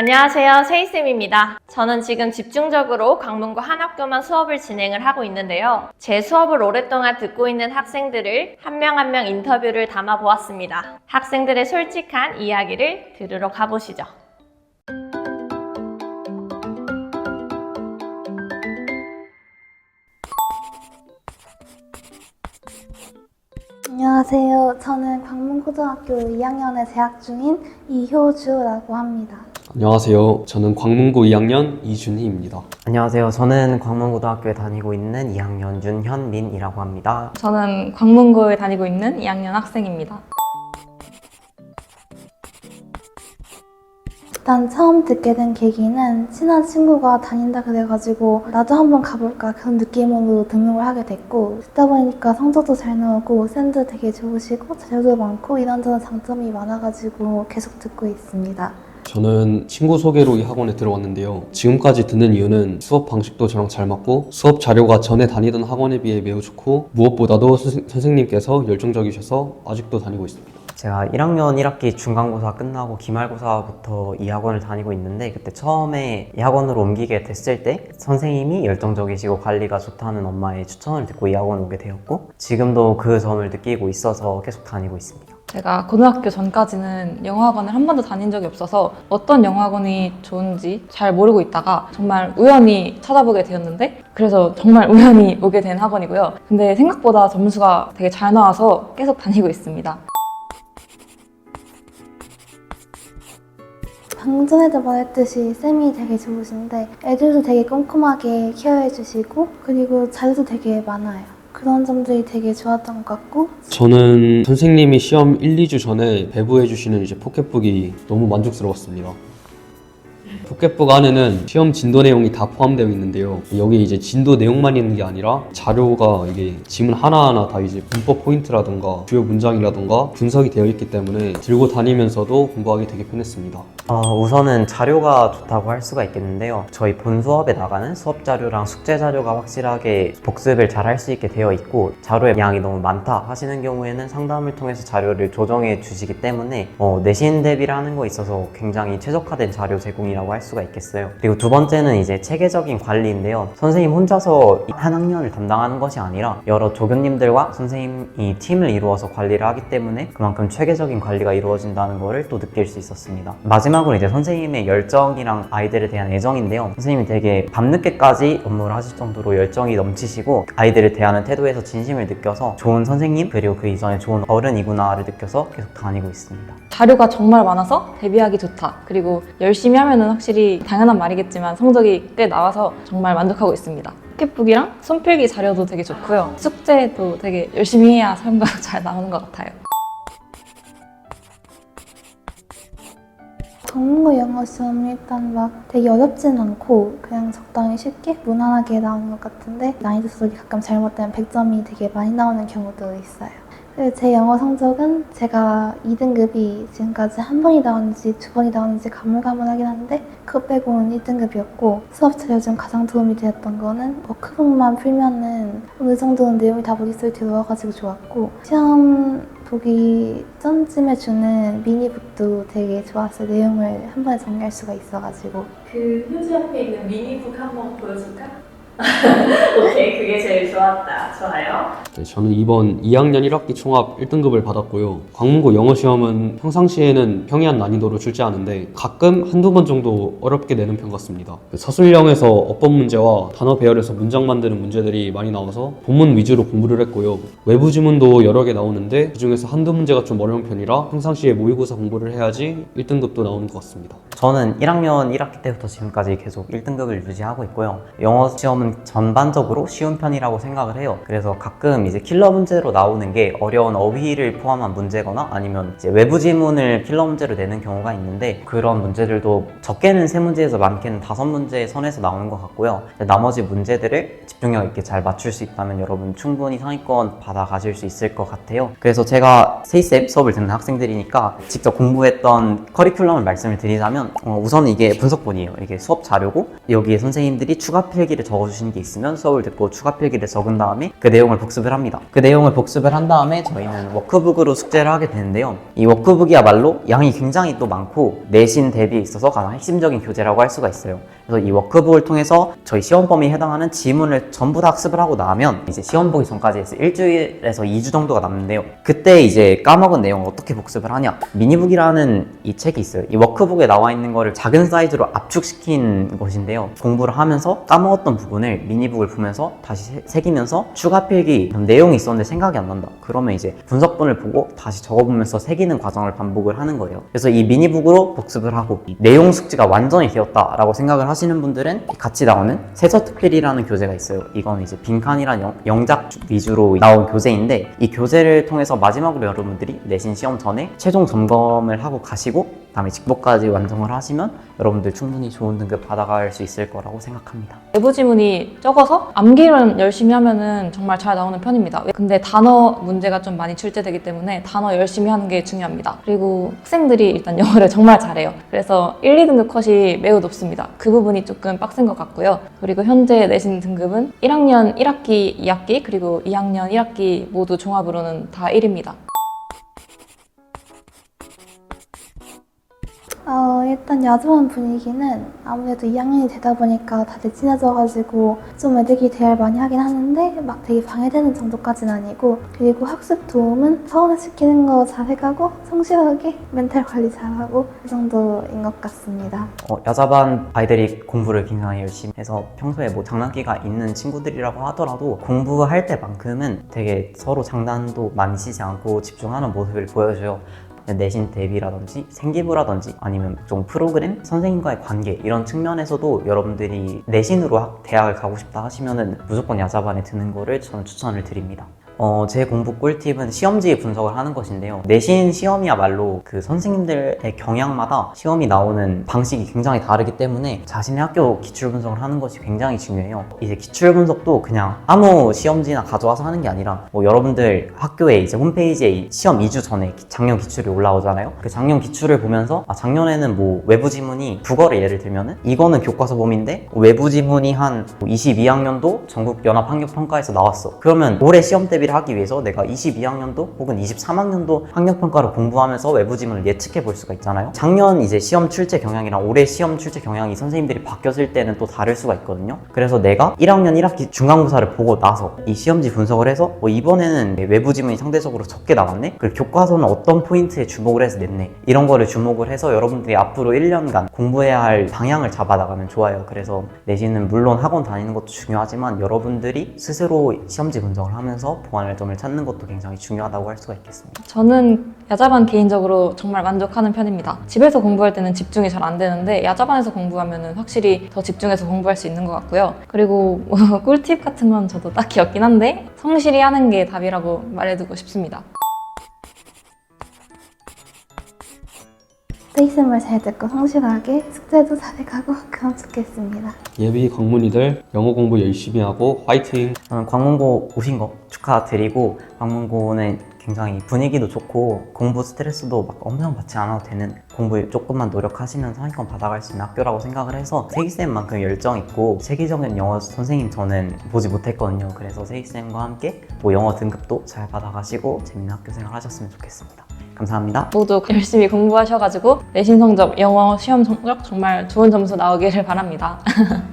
안녕하세요. 세이쌤입니다. 저는 지금 집중적으로 강문고 한 학교만 수업을 진행을 하고 있는데요. 제 수업을 오랫동안 듣고 있는 학생들을 한명 한 명 인터뷰를 담아 보았습니다. 학생들의 솔직한 이야기를 들으러 가보시죠. 안녕하세요. 저는 광문고등학교 2학년에 재학 중인 이효주라고 합니다. 안녕하세요. 저는 광문고 2학년 이준희입니다. 안녕하세요. 저는 광문고등학교에 다니고 있는 2학년 윤현민이라고 합니다. 저는 광문고에 다니고 있는 2학년 학생입니다. 일단 처음 듣게 된 계기는 친한 친구가 다닌다 그래가지고 나도 한번 가볼까 그런 느낌으로 등록을 하게 됐고 듣다 보니까 성적도 잘 나오고 쌤도 되게 좋으시고 자료도 많고 이런저런 장점이 많아가지고 계속 듣고 있습니다. 저는 친구 소개로 이 학원에 들어왔는데요. 지금까지 듣는 이유는 수업 방식도 저랑 잘 맞고 수업 자료가 전에 다니던 학원에 비해 매우 좋고 무엇보다도 선- 선생님께서 열정적이셔서 아직도 다니고 있습니다. 제가 1학년 1학기 중간고사 끝나고 기말고사부터 이 학원을 다니고 있는데 그때 처음에 이 학원으로 옮기게 됐을 때 선생님이 열정적이시고 관리가 좋다는 엄마의 추천을 듣고 이 학원 오게 되었고 지금도 그 점을 느끼고 있어서 계속 다니고 있습니다. 제가 고등학교 전까지는 영어학원을 한 번도 다닌 적이 없어서 어떤 영어학원이 좋은지 잘 모르고 있다가 정말 우연히 찾아보게 되었는데 그래서 정말 우연히 오게 된 학원이고요. 근데 생각보다 점수가 되게 잘 나와서 계속 다니고 있습니다. 방금 전에도 말했듯이 쌤이 되게 좋으신데 애들도 되게 꼼꼼하게 케어해주시고 그리고 자료도 되게 많아요. 그런 점들이 되게 좋았던 것 같고 저는 선생님이 시험 1, 2주 전에 배부해 주시는 이제 포켓북이 너무 만족스러웠습니다. 포켓북 안에는 시험 진도 내용이 다 포함되어 있는데요. 여기 이제 진도 내용만 있는 게 아니라 자료가 이게 지문 하나하나 다 이제 문법 포인트라던가 주요 문장이라던가 분석이 되어 있기 때문에 들고 다니면서도 공부하기 되게 편했습니다. 어, 우선은 자료가 좋다고 할 수가 있겠는데요. 저희 본 수업에 나가는 수업 자료랑 숙제 자료가 확실하게 복습을 잘 할 수 있게 되어 있고 자료의 양이 너무 많다 하시는 경우에는 상담을 통해서 자료를 조정해 주시기 때문에 어, 내신 대비를 하는 거에 있어서 굉장히 최적화된 자료 제공이라고 할 수가 있겠어요. 그리고 두 번째는 이제 체계적인 관리인데요. 선생님 혼자서 한 학년을 담당하는 것이 아니라 여러 조교님들과 선생님이 팀을 이루어서 관리를 하기 때문에 그만큼 체계적인 관리가 이루어진다는 것을 또 느낄 수 있었습니다. 마지막으로 이제 선생님의 열정이랑 아이들에 대한 애정인데요. 선생님이 되게 밤늦게까지 업무를 하실 정도로 열정이 넘치시고 아이들을 대하는 태도에서 진심을 느껴서 좋은 선생님 그리고 그 이전에 좋은 어른이구나를 느껴서 계속 다니고 있습니다. 자료가 정말 많아서 대비하기 좋다. 그리고 열심히 하면은 확실히 당연한 말이겠지만 성적이 꽤 나와서 정말 만족하고 있습니다. 포켓북이랑 손필기 자료도 되게 좋고요. 숙제도 되게 열심히 해야 성과가 잘 나오는 것 같아요. 전문고 영어 시험이 일단 막 되게 어렵진 않고 그냥 적당히 쉽게 무난하게 나오는 것 같은데 난이도 수록이 가끔 잘못되면 100점이 되게 많이 나오는 경우도 있어요. 그리고 제 영어 성적은 제가 2등급이 지금까지 한 번이 나왔는지 두 번이 나왔는지 가물가물하긴 한데 그거 빼고는 1등급이었고 수업 자료 중 가장 도움이 되었던 거는 워크북만 풀면은 어느 정도는 내용이 다 머릿속에 들어와가지고 좋았고 시험 보기 전쯤에 주는 미니북도 되게 좋았어요. 내용을 한 번에 정리할 수가 있어가지고 그 휴지 옆에 있는 미니북 한번 보여줄까? 오케이, 그게 제일 좋았다. 좋아요. 네, 저는 이번 2학년 1학기 총합 1등급을 받았고요. 광문고 영어 시험은 평상시에는 평이한 난이도로 출제하는데 가끔 한두 번 정도 어렵게 내는 편 같습니다. 그 서술형에서 어법 문제와 단어 배열에서 문장 만드는 문제들이 많이 나와서 본문 위주로 공부를 했고요. 외부 지문도 여러 개 나오는데 그중에서 한두 문제가 좀 어려운 편이라 평상시에 모의고사 공부를 해야지 1등급도 나오는 것 같습니다. 저는 1학년 1학기 때부터 지금까지 계속 1등급을 유지하고 있고요. 영어 시험은 전반적으로 쉬운 편이라고 생각을 해요. 그래서 가끔 이제 킬러 문제로 나오는 게 어려운 어휘를 포함한 문제거나 아니면 이제 외부 지문을 킬러 문제로 내는 경우가 있는데 그런 문제들도 적게는 세 문제에서 많게는 다섯 문제 선에서 나오는 것 같고요. 나머지 문제들을 집중력 있게 잘 맞출 수 있다면 여러분 충분히 상위권 받아 가실 수 있을 것 같아요. 그래서 제가 세이셉 수업을 듣는 학생들이니까 직접 공부했던 커리큘럼을 말씀을 드리자면 어, 우선 이게 분석본이에요. 이게 수업 자료고 여기에 선생님들이 추가 필기를 적어주신 주신 게 있으면 수업을 듣고 추가 필기를 적은 다음에 그 내용을 복습을 합니다. 그 내용을 복습을 한 다음에 저희는 워크북으로 숙제를 하게 되는데요. 이 워크북이야말로 양이 굉장히 또 많고 내신 대비에 있어서 가장 핵심적인 교재라고 할 수가 있어요. 그래서 이 워크북을 통해서 저희 시험 범위에 해당하는 지문을 전부 다 학습을 하고 나면 이제 시험 보기 전까지 해서 일주일에서 2주 정도가 남는데요. 그때 이제 까먹은 내용을 어떻게 복습을 하냐? 미니북이라는 이 책이 있어요. 이 워크북에 나와 있는 거를 작은 사이즈로 압축시킨 것인데요. 공부를 하면서 까먹었던 부분 을 미니북을 보면서 다시 새- 새기면서 추가 필기 내용이 있었는데 생각이 안 난다. 그러면 이제 분석본을 보고 다시 적어보면서 새기는 과정을 반복을 하는 거예요. 그래서 이 미니북으로 복습을 하고 이 내용 숙지가 완전히 되었다라고 생각을 하시는 분들은 같이 나오는 세서특필이라는 교재가 있어요. 이건 이제 빈칸이란 영, 영작 위주로 나온 교재인데 이 교재를 통해서 마지막으로 여러분들이 내신 시험 전에 최종 점검을 하고 가시고 그 다음에 직보까지 완성을 하시면 여러분들 충분히 좋은 등급 받아갈 수 있을 거라고 생각합니다. 내부 지문이 적어서 암기만 열심히 하면은 정말 잘 나오는 편입니다. 근데 단어 문제가 좀 많이 출제되기 때문에 단어 열심히 하는 게 중요합니다. 그리고 학생들이 일단 영어를 정말 잘해요. 그래서 1, 2등급 컷이 매우 높습니다. 그 부분이 조금 빡센 것 같고요. 그리고 현재 내신 등급은 1학년 1학기, 2학기, 그리고 2학년 1학기 모두 종합으로는 다 1입니다. 어, 일단 야조한 분위기는 아무래도 2학년이 되다 보니까 다들 친해져가지고 좀 애들끼리 대화를 많이 하긴 하는데 막 되게 방해되는 정도까지는 아니고 그리고 학습 도움은 서울시키는 거 잘 해가고 성실하게 멘탈 관리 잘하고 그 정도인 것 같습니다. 어, 야자반 아이들이 공부를 굉장히 열심히 해서 평소에 뭐 장난기가 있는 친구들이라고 하더라도 공부할 때만큼은 되게 서로 장난도 많이 치지 않고 집중하는 모습을 보여줘요. 내신 대비라든지 생기부라든지 아니면 각종 프로그램, 선생님과의 관계 이런 측면에서도 여러분들이 내신으로 학- 대학을 가고 싶다 하시면은 무조건 야자반에 드는 거를 저는 추천을 드립니다. 어, 제 공부 꿀팁은 시험지 분석을 하는 것인데요. 내신 시험이야말로 그 선생님들의 경향마다 시험이 나오는 방식이 굉장히 다르기 때문에 자신의 학교 기출 분석을 하는 것이 굉장히 중요해요. 이제 기출 분석도 그냥 아무 시험지나 가져와서 하는 게 아니라 뭐 여러분들 학교에 이제 홈페이지에 이 시험 2주 전에 기- 작년 기출이 올라오잖아요. 그 작년 기출을 보면서 아, 작년에는 뭐 외부 지문이 국어를 예를 들면은 이거는 교과서 범위인데 외부 지문이 한 22학년도 전국 연합 학력 평가에서 나왔어. 그러면 올해 시험 대비 를 하기 위해서 내가 22학년도 혹은 23학년도 학력 평가를 공부하면서 외부 지문을 예측해 볼 수가 있잖아요. 작년 이제 시험 출제 경향이랑 올해 시험 출제 경향이 선생님들이 바뀌었을 때는 또 다를 수가 있거든요. 그래서 내가 1학년 1학기 중간고사를 보고 나서 이 시험지 분석을 해서 뭐 이번에는 외부 지문이 상대적으로 적게 나왔네. 그리고 교과서는 어떤 포인트에 주목을 해서 냈네. 이런 거를 주목을 해서 여러분들이 앞으로 1년간 공부해야 할 방향을 잡아 나가면 좋아요. 그래서 내신은 물론 학원 다니는 것도 중요하지만 여러분들이 스스로 시험지 분석을 하면서 보완 할 점을 찾는 것도 굉장히 중요하다고 할 수가 있겠습니다. 저는 야자반 개인적으로 정말 만족하는 편입니다. 집에서 공부할 때는 집중이 잘 안 되는데 야자반에서 공부하면 확실히 더 집중해서 공부할 수 있는 것 같고요. 그리고 뭐 꿀팁 같은 건 저도 딱히 없긴 한데 성실히 하는 게 답이라고 말해두고 싶습니다. 스테이쌤을 잘 듣고 성실하게 숙제도 잘해가고 그럼 좋겠습니다. 예비 광문이들 영어 공부 열심히 하고 화이팅! 저는 광문고 오신 거 축하드리고 광문고는 굉장히 분위기도 좋고 공부 스트레스도 막 엄청 받지 않아도 되는 공부에 조금만 노력하시면 상위권 받아갈 수 있는 학교라고 생각을 해서 세기쌤만큼 열정 있고 세계적인 영어 선생님 저는 보지 못했거든요. 그래서 세기쌤과 함께 뭐 영어 등급도 잘 받아가시고 재밌는 학교 생활 하셨으면 좋겠습니다. 감사합니다. 모두 열심히 공부하셔가지고 내신 성적, 영어 시험 성적 정말 좋은 점수 나오기를 바랍니다.